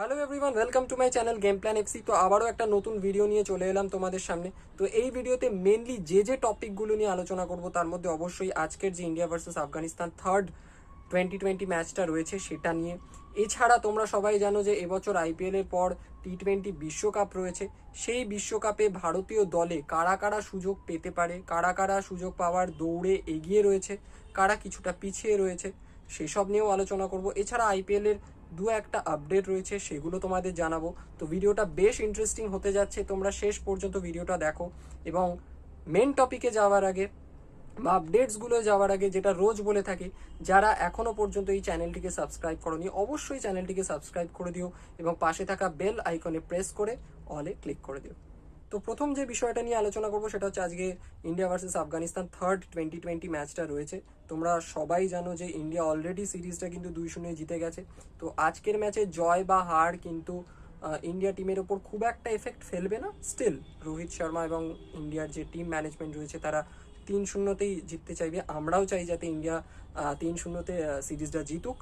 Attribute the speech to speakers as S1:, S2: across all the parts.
S1: Hello everyone welcome to my channel game plan FC তো আবারও একটা নতুন ভিডিও নিয়ে চলে এলাম তোমাদের সামনে। তো এই ভিডিওতে মেনলি যে যে টপিকগুলো নিয়ে আলোচনা করব, তার মধ্যে অবশ্যই আজকের যে India versus Afghanistan third twenty twenty ম্যাচটা রয়েছে সেটা নিয়ে। এছাড়া তোমরা সবাই জানো যে এবছর আইপিএল এর পর টি টোয়েন্টি বিশ্বকাপ রয়েছে। সেই বিশ্বকাপে ভারতীয় দলে কারা কারা সুযোগ পেতে পারে, কারা কারা সুযোগ পাওয়ার দৌড়ে এগিয়ে রয়েছে, কারা কিছুটা পিছিয়ে রয়েছে, সেসব নিয়েও আলোচনা করব। এছাড়া আইপিএল এর দু একটা আপডেট রয়েছে, সেগুলো তোমাদের জানাব। তো ভিডিওটা বেশ ইন্টারেস্টিং হতে যাচ্ছে, তোমরা শেষ পর্যন্ত ভিডিওটা দেখো। এবং মেন টপিকে যাওয়ার আগে বা আপডেটসগুলো যাওয়ার আগে যেটা রোজ বলে থাকি, যারা এখনও পর্যন্ত এই চ্যানেলটিকে সাবস্ক্রাইব করনি, অবশ্যই চ্যানেলটিকে সাবস্ক্রাইব করে দিও এবং পাশে থাকা বেল আইকনে প্রেস করে অলে ক্লিক করে দিও। তো প্রথম যে বিষয়টা নিয়ে আলোচনা করব সেটা হচ্ছে আজকে India versus Afghanistan third twenty twenty ম্যাচটা রয়েছে। তোমরা সবাই জানো যে ইন্ডিয়া অলরেডি সিরিজটা কিন্তু দুই শূন্য জিতে গেছে। তো আজকের ম্যাচে জয় বা হার কিন্তু ইন্ডিয়া টিমের ওপর খুব একটা এফেক্ট ফেলবে না। স্টিল রোহিত শর্মা এবং ইন্ডিয়ার যে টিম ম্যানেজমেন্ট রয়েছে, তারা তিন শূন্যতেই জিততে চাইবে। আমরাও চাই যাতে ইন্ডিয়া তিন শূন্যতে সিরিজটা জিতুক।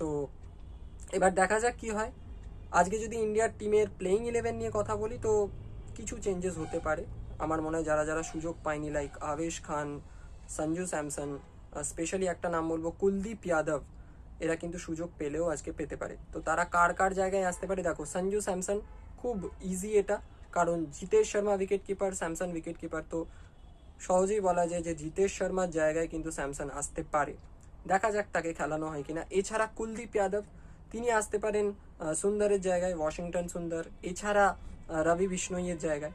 S1: তো এবার দেখা যাক কি হয়। আজকে যদি ইন্ডিয়ার টিমের প্লেইং ইলেভেন নিয়ে কথা বলি, তো কিছু চেঞ্জেস হতে পারে। আমার মনে হয় যারা যারা সুযোগ পায়নি like Avesh Khan, Sanju Samson specially একটা নাম বলব, কুলদীপ যাদব, এরা কিন্তু সুযোগ পেলেও আজকে পেতে পারে। তো তারা কার কার জায়গায় আসতে পারে? দেখো, সঞ্জু স্যামসন খুব ইজি এটা, কারণ Jitesh Sharma wicket keeper Samson wicket keeper তো সহজেই বলা যায় যে জিতেশ শর্মার জায়গায় কিন্তু স্যামসন আসতে পারে। দেখা যাক তাকে খেলানো হয় কিনা। এছাড়া কুলদীপ যাদব, তিনি আসতে পারেন সুন্দরের জায়গায়, ওয়াশিংটন সুন্দর। এছাড়া রবি বিষ্ণইয়ের জায়গায়।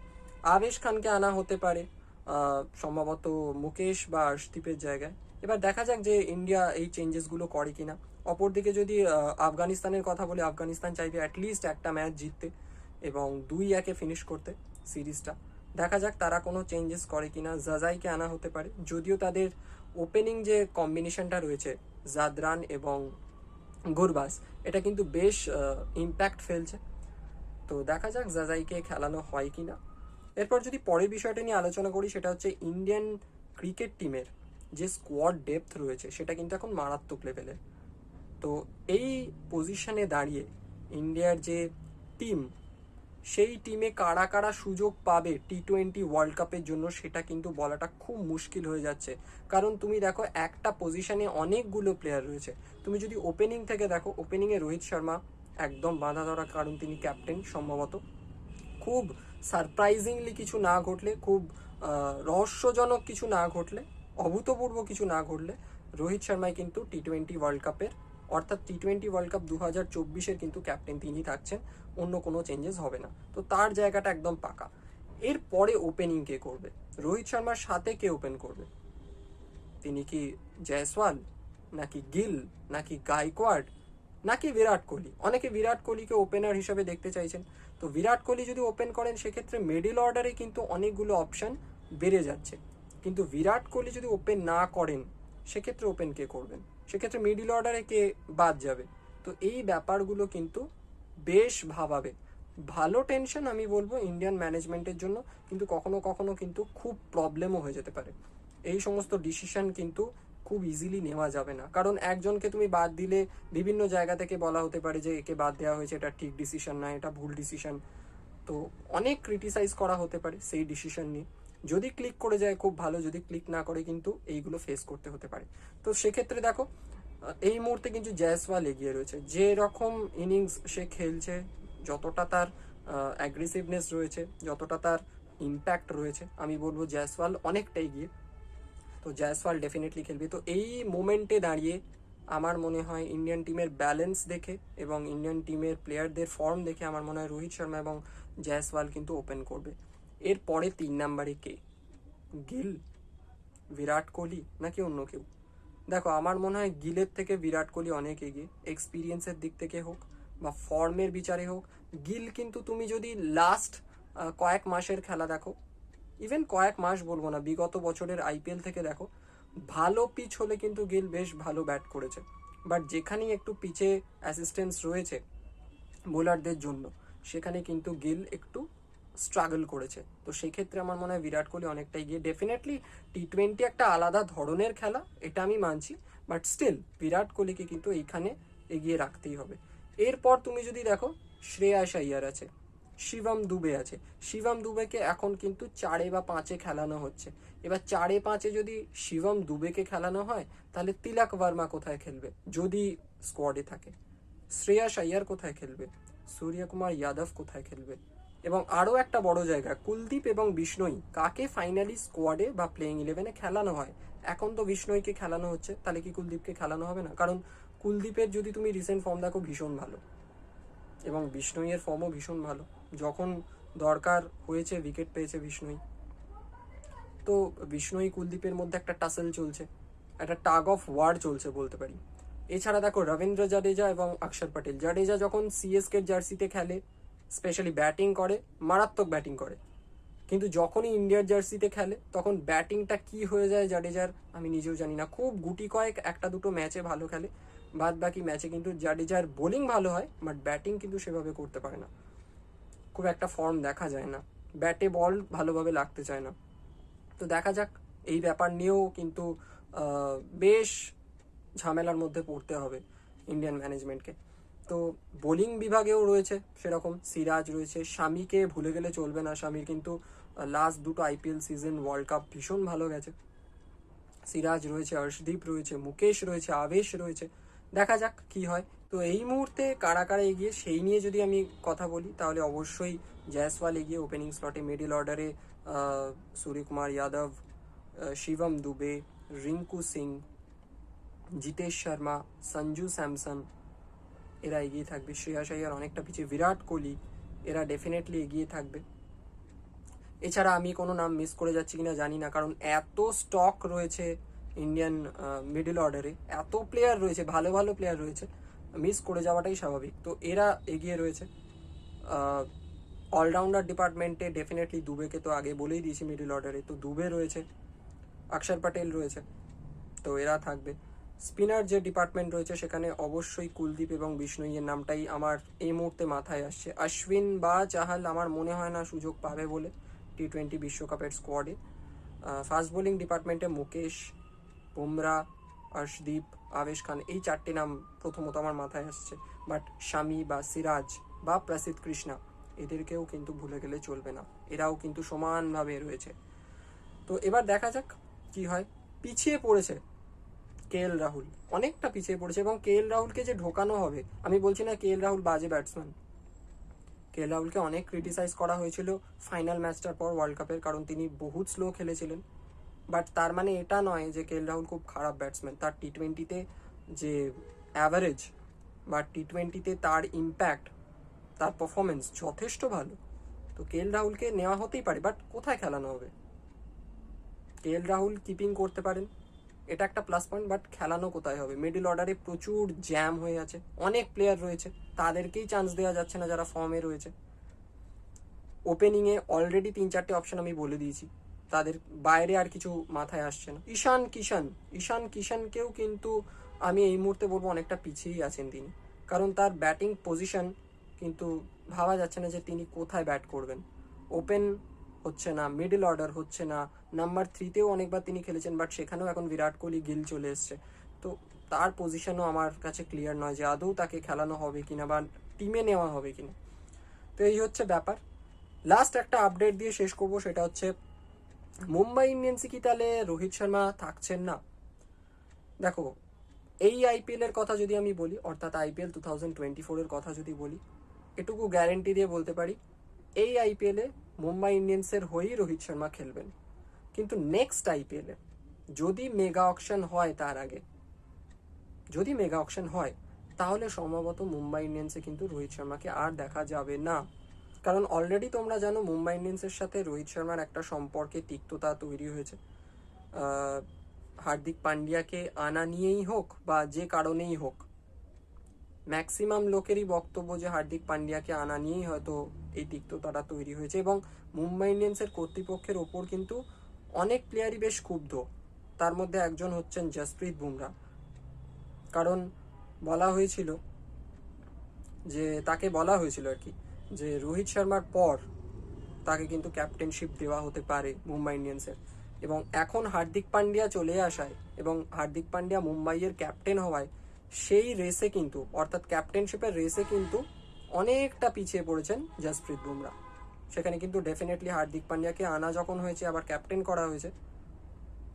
S1: আবেশ খানকে আনা হতে পারে সম্ভবত মুকেশ বা আর্শদীপের জায়গায়। এবার দেখা যাক যে ইন্ডিয়া এই চেঞ্জেসগুলো করে কিনা। অপরদিকে যদি আফগানিস্তানের কথা বলি, আফগানিস্তান চাইবে অ্যাটলিস্ট একটা ম্যাচ জিততে এবং দুই একে ফিনিশ করতে সিরিজটা। দেখা যাক তারা কোনো চেঞ্জেস করে কিনা। জাজাইকে আনা হতে পারে। যদিও তাদের ওপেনিং যে কম্বিনেশনটা রয়েছে, জাদরান এবং গুরবাস এটা কিন্তু বেশ ইম্প্যাক্ট ফেলছে। তো দেখা যাক জাজাইকে খেলানো হয় কিনা। এরপর যদি পরের বিষয়টা নিয়ে আলোচনা করি, সেটা হচ্ছে ইন্ডিয়ান ক্রিকেট টিমের যে স্কোয়াড ডেপথ রয়েছে, সেটা কিন্তু এখন মারাত্মক লেভেলের তো এই পজিশনে দাঁড়িয়ে ইন্ডিয়ার যে টিম সেই টিমে কারা কারা সুযোগ পাবে টি টোয়েন্টি ওয়ার্ল্ড কাপের জন্য, সেটা কিন্তু বলাটা খুব মুশকিল হয়ে যাচ্ছে। কারণ তুমি দেখো, একটা পজিশনে অনেকগুলো প্লেয়ার রয়েছে। তুমি যদি ওপেনিং থেকে দেখো ওপেনিংয়ে রোহিত শর্মা একদম বাঁধা ধরা কারণ তিনি ক্যাপ্টেন সম্ভবত। খুব সারপ্রাইজিংলি কিছু না ঘটলে, খুব রহস্যজনক কিছু না ঘটলে, অভূতপূর্ব কিছু না ঘটলে রোহিত শর্মাই কিন্তু টি টোয়েন্টি ওয়ার্ল্ড কাপের অর্থাৎ টি টোয়েন্টি ওয়ার্ল্ড কাপ দু হাজার চব্বিশের কিন্তু ক্যাপ্টেন তিনি থাকছেন, অন্য কোনো চেঞ্জেস হবে না। তো তার জায়গাটা একদম পাকা। এর পরে ওপেনিং কে করবে? রোহিত শর্মার সাথে কে ওপেন করবে? তিনি কি জয়সওয়াল নাকি গিল নাকি গাইকোয়াড নাকি বিরাট কোহলি? অনেকে বিরাট কোহলিকে ওপেনার হিসেবে দেখতে চাইছেন। তো বিরাট কোহলি যদি ওপেন করেন, সেক্ষেত্রে মিডিল অর্ডারে কিন্তু অনেকগুলো অপশান বেড়ে যাচ্ছে। কিন্তু বিরাট কোহলি যদি ওপেন না করেন, সেক্ষেত্রে ওপেন কে করবেন? সেক্ষেত্রে মিডিল অর্ডারে কে বাদ যাবে? তো এই ব্যাপারগুলো কিন্তু বেশ ভাবাবে। ভালো টেনশন আমি বলব ইন্ডিয়ান ম্যানেজমেন্টের জন্য, কিন্তু কখনো কখনো কিন্তু খুব প্রবলেমও হয়ে যেতে পারে। এই সমস্ত ডিসিশন কিন্তু খুব ইজিলি নেওয়া যাবে না। কারণ একজনকে তুমি বাদ দিলে বিভিন্ন জায়গা থেকে বলা হতে পারে যে একে বাদ দেওয়া হয়েছে, এটা ঠিক ডিসিশন না এটা ভুল ডিসিশন তো অনেক ক্রিটিসাইজ করা হতে পারে সেই ডিসিশন নিয়ে। যদি ক্লিক করে যায় খুব ভালো, যদি ক্লিক না করে কিন্তু এইগুলো ফেস করতে হতে পারে। তো সেক্ষেত্রে দেখো, এই মুহূর্তে কিন্তু জয়সওয়াল এগিয়ে রয়েছে। যে রকম ইনিংস সে খেলছে, যতটা তার অ্যাগ্রেসিভনেস রয়েছে, যতটা তার ইম্প্যাক্ট রয়েছে, আমি বলব জয়সওয়াল অনেকটা এগিয়ে। তো জয়সওয়াল ডেফিনেটলি খেলবে। তো এই মোমেন্টে দাঁড়িয়ে আমার মনে হয় ইন্ডিয়ান টিমের ব্যালেন্স দেখে এবং ইন্ডিয়ান টিমের প্লেয়ারদের ফর্ম দেখে আমার মনে হয় রোহিত শর্মা এবং জয়সওয়াল কিন্তু ওপেন করবে। এর পরে তিন নাম্বারে কে? গিল? বিরাট কোহলি? নাকি অন্য কেউ? দেখো, আমার মনে হয় গিলের থেকে বিরাট কোহলি অনেক এগিয়ে। এক্সপিরিয়েন্সের দিক থেকে হোক বা ফর্মের বিচারে হোক, গিল কিন্তু তুমি যদি লাস্ট কয়েক মাসের খেলা দেখো ইভেন কয়েক মাস বলব না, বিগত বছরের আইপিএল থেকে দেখো, ভালো পিচ হলে কিন্তু গিল বেশ ভালো ব্যাট করেছে। বাট যেখানেই একটু পিচে অ্যাসিস্ট্যান্স রয়েছে বোলারদের জন্য, সেখানে কিন্তু গিল একটু স্ট্রাগল করেছে। তো সেই ক্ষেত্রে আমার মনে হয় বিরাট কোহলি অনেকটাই গিয়ে ডেফিনেটলি টি টোয়েন্টি একটা আলাদা ধরনের খেলা, এটা আমি মানছি। বাট স্টিল বিরাট কোহলিকে কিন্তু এইখানে এগিয়ে রাখতেই হবে। এরপর তুমি যদি দেখো, শ্রেয়াস আইয়ার আছে। শিবম দুবে আছে। শিবম দুবেকে এখন কিন্তু চারে বা পাঁচে খেলানো হচ্ছে। এবার চারে পাঁচে যদি শিবম দুবেকে খেলানো হয়, তাহলে তিলক ভার্মা কোথায় খেলবে? যদি স্কোয়াডে থাকে। শ্রেয়াস আইয়ার কোথায় খেলবে? সূর্যকুমার যাদব কোথায় খেলবে? এবং আরও একটা বড় জায়গা, কুলদীপ এবং বিষ্ণই কাকে ফাইনালি স্কোয়াডে বা প্লেইং ইলেভেনে খেলানো হয়? এখন তো বিষ্ণইকে খেলানো হচ্ছে, তাহলে কি কুলদীপকে খেলানো হবে না? কারণ কুলদীপের যদি তুমি রিসেন্ট ফর্ম দেখো, ভীষণ ভালো। এবং বিষ্ণইয়ের ফর্মও ভীষণ ভালো। যখন দরকার হয়েছে উইকেট পেয়েছে বিষ্ণুই। তো বিষ্ণুই কুলদীপের মধ্যে একটা টাসেল চলছে, একটা টাগ অফ ওয়ার চলছে বলতে পারি। এছাড়া দেখো রবীন্দ্র জাডেজা এবং অক্ষর পটেল। জাডেজা যখন সিএসকে জার্সিতে খেলে স্পেশালি ব্যাটিং করে, মারাত্মক ব্যাটিং করে। কিন্তু যখনই ইন্ডিয়ার জার্সিতে খেলে, তখন ব্যাটিংটা কি হয়ে যায় জাডেজার আমি নিজেও জানি না। খুব গুটি কয়েক, একটা দুটো ম্যাচে ভালো খেলে। বাদ বাকি ম্যাচে কিন্তু জাডেজার বোলিং ভালো হয় বাট ব্যাটিং কিন্তু সেভাবে করতে পারে না। খুব একটা ফর্ম দেখা যায় না। ব্যাটে বল ভালোভাবে লাগতে চায় না। তো দেখা যাক, এই ব্যাপার নিয়েও কিন্তু বেশ ঝামেলার মধ্যে পড়তে হবে ইন্ডিয়ান ম্যানেজমেন্টকে তো বোলিং বিভাগেও রয়েছে সেরকম, সিরাজ রয়েছে স্বামীকে ভুলে গেলে চলবে না স্বামীর কিন্তু লাস্ট দুটো আইপিএল সিজন ওয়ার্ল্ড কাপ ভীষণ ভালো গেছে। সিরাজ রয়েছে হর্ষদীপ রয়েছে, মুকেশ রয়েছে, আবেশ রয়েছে। দেখা যাক কি হয়। তো এই মুহূর্তে কারা কারা এগিয়ে, সেই নিয়ে যদি আমি কথা বলি, তাহলে অবশ্যই জয়সওয়াল এগিয়ে ওপেনিং স্লটে মিডিল অর্ডারে সূর্যকুমার যাদব শিবম দুবে, রিঙ্কু সিং, জিতেশ শর্মা, সঞ্জু স্যামসন, এরা এগিয়ে থাকবে। শ্রেয়াস আইয়ার অনেকটা পিছিয়ে বিরাট কোহলি, এরা ডেফিনেটলি এগিয়ে থাকবে। এছাড়া আমি কোনো নাম মিস করে যাচ্ছি কিনা জানি না, কারণ এত স্টক রয়েছে ইন্ডিয়ান মিডল অর্ডারে এত প্লেয়ার রয়েছে, ভালো ভালো প্লেয়ার রয়েছে। মিস করে যাওয়াটাই স্বাভাবিক। তো এরা এগিয়ে রয়েছে। অলরাউন্ডার ডিপার্টমেন্টে ডেফিনেটলি দুবেকে তো আগে বলেই দিয়েছি মিডল অর্ডারে তো দুবে রয়েছে, অক্ষর প্যাটেল রয়েছে, তো এরা থাকবে। স্পিনার যে ডিপার্টমেন্ট রয়েছে সেখানে অবশ্যই কুলদীপ এবং বিষ্ণুইয়ের নামটাই আমার এই মুহূর্তে মাথায় আসছে। অশ্বিন বা চাহাল আমার মনে হয় না সুযোগ পাবে বলে টি টোয়েন্টি বিশ্বকাপের স্কোয়াডে ফাস্ট বোলিং ডিপার্টমেন্টে মুকেশ, বুমরা অর্শদীপ আবেশ খান, এই চারটি নাম প্রথমত আমার মাথায় আসছে। বাট স্বামী বা সিরাজ বা প্রসিদ্ধ কৃষ্ণা, এদেরকেও কিন্তু ভুলে গেলে চলবে না। এরাও কিন্তু সমানভাবে রয়েছে। তো এবার দেখা যাক কি হয়। পিছিয়ে পড়েছে কে এল রাহুল। অনেকটা পিছিয়ে পড়েছে এবং কে এল রাহুলকে যে ঢোকানো হবে, আমি বলছি না কে এল রাহুল বাজে ব্যাটসম্যান কে এল রাহুলকে অনেক ক্রিটিসাইজ করা হয়েছিল ফাইনাল ম্যাচটার পর ওয়ার্ল্ড কাপের কারণ তিনি বহুত স্লো খেলেছিলেন। বাট তার মানে এটা নয় যে কে এল রাহুল খুব খারাপ ব্যাটসম্যান। তার টি টোয়েন্টিতে যে অ্যাভারেজ বা টি টোয়েন্টিতে তার ইম্প্যাক্ট তার পারফরমেন্স যথেষ্ট ভালো। তো কে এল রাহুলকে নেওয়া হতেই পারে, বাট কোথায় খেলানো হবে? কে এল রাহুল কিপিং করতে পারেন, এটা একটা প্লাস পয়েন্ট বাট খেলানো কোথায় হবে? মিডল অর্ডারে প্রচুর জ্যাম হয়ে আছে, অনেক প্লেয়ার রয়েছে, তাদেরকেই চান্স দেওয়া যাচ্ছে না যারা ফর্মে রয়েছে। ওপেনিংয়ে অলরেডি তিন চারটে অপশন আমি বলে দিয়েছি। তাদের বাইরে আর কিছু মাথায় আসছে না। ঈশান কিষান ঈশান কিষানকেও কিন্তু আমি এই মুহূর্তে বলব অনেকটা পিছিয়েই আছেন তিনি। কারণ তার ব্যাটিং পজিশন কিন্তু ভাবা যাচ্ছে না যে তিনি কোথায় ব্যাট করবেন। ওপেন হচ্ছে না, মিডল অর্ডার হচ্ছে না, নাম্বার থ্রিতেও অনেকবার তিনি খেলেছেন, বাট সেখানেও এখন বিরাট কোহলি গিল চলে এসছে। তো তার পজিশনও আমার কাছে ক্লিয়ার নয় যে আদৌ তাকে খেলানো হবে কিনা বা টিমে নেওয়া হবে কিনা। তো এই হচ্ছে ব্যাপার। লাস্ট একটা আপডেট দিয়ে শেষ করব, সেটা হচ্ছে মুম্বাই ইন্ডিয়ান্সে কি তাহলে রোহিত শর্মা থাকছেন না। দেখো, এই আইপিএল এর কথা যদি আমি বলি, অর্থাৎ আইপিএল টু থাউজেন্ড টোয়েন্টি ফোরের কথা যদি বলি, এটুকু গ্যারেন্টি দিয়ে বলতে পারি, এই আইপিএলে মুম্বাই ইন্ডিয়ান্সের হয়েই রোহিত শর্মা খেলবেন। কিন্তু নেক্সট আইপিএলে যদি মেগা অকশন হয় তার আগে, যদি মেগা অকশন হয়, তাহলে সম্ভবত মুম্বাই ইন্ডিয়ান্সে কিন্তু রোহিত শর্মাকে আর দেখা যাবে না। কারণ অলরেডি তোমরা জানো মুম্বাই ইন্ডিয়ান্সের সাথে রোহিত শর্মার একটা সম্পর্কে তিক্ততা তৈরি হয়েছে। হার্দিক পান্ডিয়াকে আনা নিয়েই হোক বা যে কারণেই হোক ম্যাক্সিমাম লোকেরই বক্তব্য যে হার্দিক পান্ডিয়াকে আনা নিয়েই হয়তো এই তিক্ততাটা তৈরি হয়েছে এবং মুম্বাই ইন্ডিয়ান্সের কর্তৃপক্ষের ওপর কিন্তু অনেক প্লেয়ারই বেশ ক্ষুব্ধ। তার মধ্যে একজন হচ্ছেন জসপ্রীত বুমরা। কারণ বলা হয়েছিল যে, তাকে বলা হয়েছিল আর কি যে রোহিত শর্মার পর তাকে কিন্তু ক্যাপ্টেনশিপ দেওয়া হতে পারে মুম্বাই ইন্ডিয়ান্সের। এবং এখন হার্দিক পান্ডিয়া চলে আসায় এবং হার্দিক পান্ডিয়া মুম্বাইয়ের ক্যাপ্টেন হওয়ায় সেই রেসে কিন্তু, অর্থাৎ ক্যাপ্টেনশিপের রেসে কিন্তু অনেকটা পিছিয়ে পড়েছেন জসপ্রীত বুমরা। সেখানে কিন্তু ডেফিনেটলি হার্দিক পান্ডিয়াকে আনা যখন হয়েছে, আবার ক্যাপ্টেন করা হয়েছে,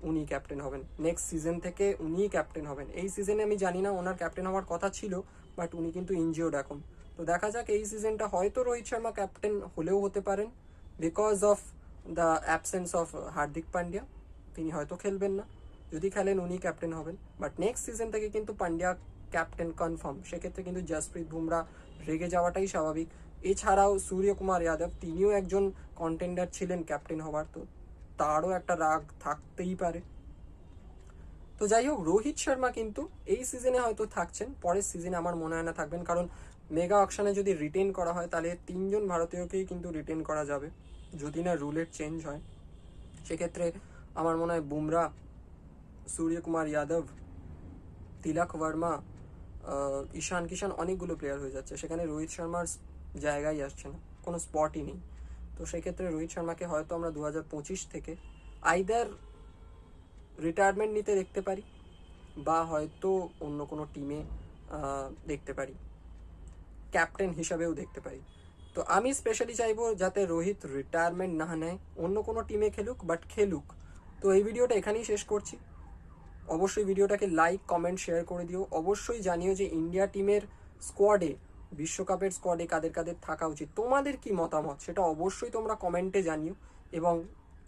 S1: উনি ক্যাপ্টেন হবেন। নেক্সট সিজন থেকে উনিই ক্যাপ্টেন হবেন। এই সিজনে আমি জানি না ওনার ক্যাপ্টেন হওয়ার কথা ছিল বাট উনি কিন্তু ইনজিওর্ড এখন। তো দেখা যাক এই সিজনটা হয়তো রোহিত শর্মা ক্যাপ্টেন হলেও হতে পারেন because of the absence of Hardik Pandya. তিনি হয়তো খেলবেন না। যদি খেলেন উনি ক্যাপ্টেন হবেন। বাট নেক্সট সিজন থেকে কিন্তু পান্ডিয়া ক্যাপ্টেন কনফার্ম সেক্ষেত্রে কিন্তু জসপ্রীত বুমরা রেগে যাওয়াটাই স্বাভাবিক। এছাড়াও সূর্যকুমার যাদব, তিনিও একজন কন্টেন্ডার ছিলেন ক্যাপ্টেন হওয়ার। তো তারও একটা রাগ থাকতেই পারে। তো যাই হোক, রোহিত শর্মা কিন্তু এই সিজনে হয়তো থাকছেন। পরের সিজনে আমার মনে হয় না থাকবেন। কারণ মেগা অকশনে যদি রিটেন করা হয় তাহলে তিনজন ভারতীয়কেই কিন্তু রিটেন করা যাবে। যদি না রুলের চেঞ্জ হয় সেক্ষেত্রে আমার মনে হয় বুমরা সূর্যকুমার যাদব তিলক আহ, ঈশান কিষান অনেকগুলো প্লেয়ার হয়ে যাচ্ছে। সেখানে রোহিত শর্মার জায়গায় আসছে না কোনো স্পটই নেই। তো সেক্ষেত্রে রোহিত শর্মাকে হয়তো আমরা দু হাজার পঁচিশ থেকে আইদার রিটায়ারমেন্ট নিতে দেখতে পারি বা হয়তো অন্য কোনো টিমে দেখতে পারি। ক্যাপ্টেন হিসাবেও দেখতে পারি। তো আমি স্পেশালি চাইব যাতে রোহিত রিটায়ারমেন্ট না নেয়, অন্য কোনো টিমে খেলুক বাট খেলুক। তো এই ভিডিওটা এখানেই শেষ করছি। অবশ্যই ভিডিওটাকে লাইক কমেন্ট শেয়ার করে দিও। অবশ্যই জানিও যে ইন্ডিয়া টিমের স্কোয়াডে বিশ্বকাপের স্কোয়াডে কাদের কাদের থাকা উচিত, তোমাদের কি মতামত? সেটা অবশ্যই তোমরা কমেন্টে জানিও এবং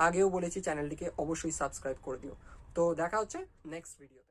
S1: আগেও বলেছি চ্যানেলটিকে অবশ্যই সাবস্ক্রাইব করে দিও। তো দেখা হচ্ছে নেক্সট ভিডিও